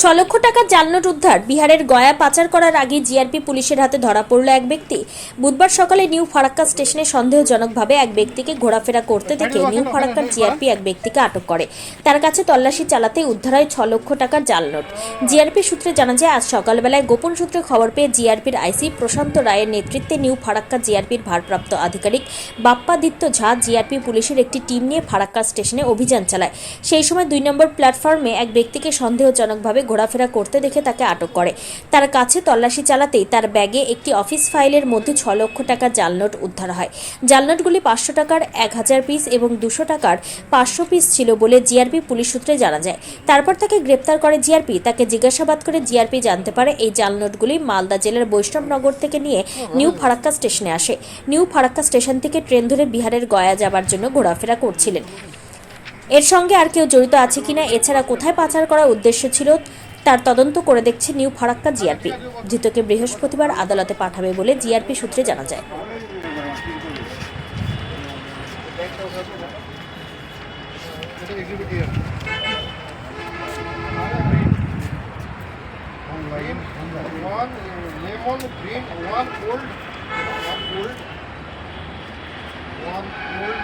ছ লক্ষ টাকার জাল নোট উদ্ধার বিহারের গয়া পাচার করার আগে জিআরপি পুলিশের হাতে ধরা পড়ল এক ব্যক্তি। বুধবার সকালে নিউ ফারাক্কা স্টেশনে সন্দেহজনকভাবে এক ব্যক্তিকে ঘোরাফেরা করতে দেখে নিউ ফারাক্কার জিআরপি এক ব্যক্তিকে আটক করে। তার কাছে তল্লাশি চালাতে উদ্ধার হয় ছ লক্ষ টাকার জাল নোট জিআরপি সূত্রে জানা যায় আজ সকালবেলায় গোপন সূত্রে খবর পেয়ে জিআরপির আইসি প্রশান্ত রায়ের নেতৃত্বে নিউ ফারাক্কা জিআরপির ভারপ্রাপ্ত আধিকারিক বাপ্পাদিত্য ঝা জিআরপি পুলিশের একটি টিম নিয়ে ফারাক্কা স্টেশনে অভিযান চালায়। সেই সময় দুই নম্বর প্ল্যাটফর্মে এক ব্যক্তিকে সন্দেহজনকভাবে ঘোরাফেরা করতে দেখে তাকে আটক করে। তার কাছে তল্লাশি চালাতেই তার ব্যাগে একটি অফিস ফাইলের মধ্যে ছ লক্ষ টাকার জালনোট উদ্ধার হয়। জাল নোটগুলি পাঁচশো টাকার এক হাজার পিস এবং দুশো টাকার পাঁচশো পিস ছিল বলে জিআরপি পুলিশ সূত্রে জানা যায়। তারপর তাকে গ্রেপ্তার করে জিআরপি। তাকে জিজ্ঞাসাবাদ করে জিআরপি জানতে পারে এই জালনোটগুলি মালদা জেলার বৈষ্ণবনগর থেকে নিয়ে নিউ ফারাক্কা স্টেশনে আসে। নিউ ফারাক্কা স্টেশন থেকে ট্রেন ধরে বিহারের গয়া যাবার জন্য ঘোরাফেরা করছিলেন। এর সঙ্গে আর কেউ জড়িত আছে কিনা এছাড়া কোথায় পাচার করার উদ্দেশ্য ছিল তার তদন্ত করে দেখছে নিউ ফারাক্কা জিআরপি ধৃতকে বৃহস্পতিবার আদালতে পাঠাবে বলে জিআরপি সূত্রে জানা যায় One green, one old, one old, one old.